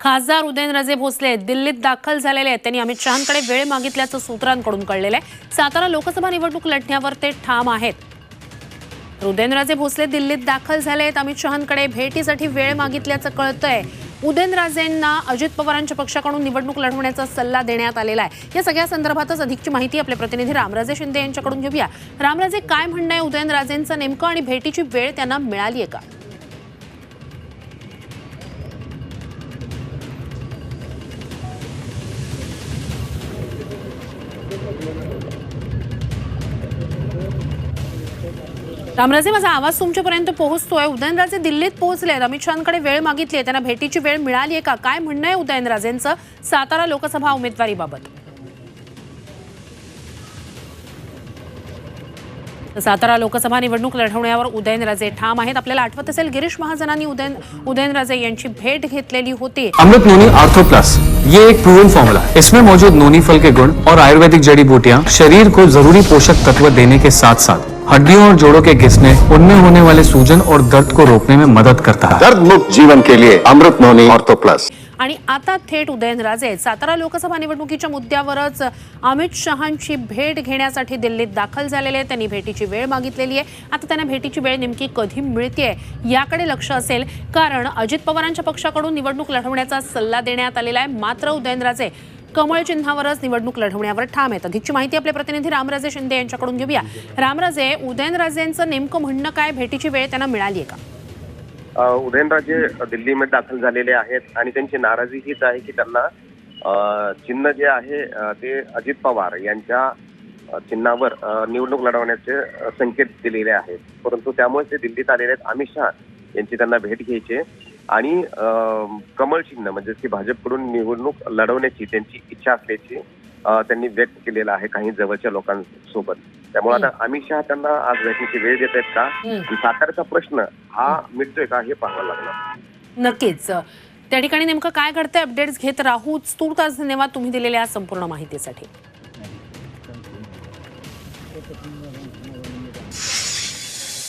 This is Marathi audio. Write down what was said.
खासदार उदयनराजे भोसले दिल्लीत दाखल झालेले आहेत. त्यांनी अमित शहांकडे वेळ मागितल्याचं सूत्रांकडून कळलेलं आहे. सातारा लोकसभा निवडणूक लढण्यावर ते ठाम आहेत. उदयनराजे भोसले दिल्लीत दाखल झाले आहेत. अमित शहांकडे भेटीसाठी वेळ मागितल्याचं कळतंय. उदयनराजेंना अजित पवारांच्या पक्षाकडून निवडणूक लढवण्याचा सल्ला देण्यात आलेला आहे. या सगळ्या संदर्भातच अधिकची माहिती आपले प्रतिनिधी रामराजे शिंदे यांच्याकडून घेऊया. रामराजे काय म्हणणं आहे उदयनराजेंचं नेमकं आणि भेटीची वेळ त्यांना मिळाली आहे का? रामराजे माझा आवाज तुमच्यापर्यंत पोहोचतोय. उदयनराजे दिल्लीत पोहोचले अमित शहांकडे वेळ मागितली आहे. त्यांना भेटीची वेळ मिळाली आहे का? काय म्हणणं आहे उदयनराजेंचं? सातारा लोकसभा उमेदवारीबाबत. सातारा लोकसभा निवडणूक लढवण्यावर उदयनराजे ठाम आहेत. आपल्याला आठवत असेल गिरीश महाजनांनी उदयन उदयनराजे यांची भेट घेतलेली होती. अमृत नोनी आर्थो प्लस ये एक प्रूवन फॉर्मूला इसमें मौजूद नोनी फल के गुण और आयुर्वेदिक जड़ी बूटियाँ शरीर को जरूरी पोषक तत्व देने के साथ साथ हड्डियों और जोड़ों के घिसने उनमें होने वाले सूजन और दर्द को रोकने में मदद करता है। दर्द मुक्त जीवन के लिए अमृत नोनी ऑर्थो प्लस। आणि आता थेट उदयनराजे सातारा लोकसभा निवडणुकीच्या मुद्द्यावरच अमित शहांची भेट घेण्यासाठी दिल्लीत दाखल झालेले आहेत. त्यांनी भेटीची वेळ मागितलेली आहे. आता त्यांना भेटीची वेळ नेमकी कधी मिळते याकडे लक्ष असेल. कारण अजित पवारांच्या पक्षाकडून निवडणूक लढवण्याचा सल्ला देण्यात आलेला आहे. मात्र उदयनराजे कमळ चिन्हावरच निवडणूक लढवण्यावर ठाम आहेत. अधिकची माहिती आपले प्रतिनिधी रामराजे शिंदे यांच्याकडून घेऊया. रामराजे उदयनराजेंचं नेमकं म्हणणं काय? भेटीची वेळ त्यांना मिळाली आहे का उदयनराजे दिल्लीमध्ये दाखल झालेले आहेत आणि त्यांची नाराजी हीच आहे की त्यांना चिन्ह जे आहे ते अजित पवार यांच्या चिन्हावर निवडणूक लढवण्याचे संकेत दिलेले आहेत. परंतु त्यामुळे ते दिल्लीत आलेले आहेत. अमित शहा यांची त्यांना भेट घ्यायची आणि अ, कमळ चिन्ह म्हणजे की भाजपकडून निवडणूक लढवण्याची त्यांची इच्छा असल्याची त्यांनी व्यक्त केलेलं आहे काही जवळच्या लोकांसोबत. त्यामुळे आता अमित शहा त्यांना आज भेटण्याची वेळ देत आहेत का. साताऱ्याचा प्रश्न हा मिटतोय का हे पाहावं लागणार. नक्कीच. त्या ठिकाणी नेमकं काय घडतंय अपडेट्स घेत राहूच तूर्तास धन्यवाद तुम्ही दिलेल्या संपूर्ण माहितीसाठी.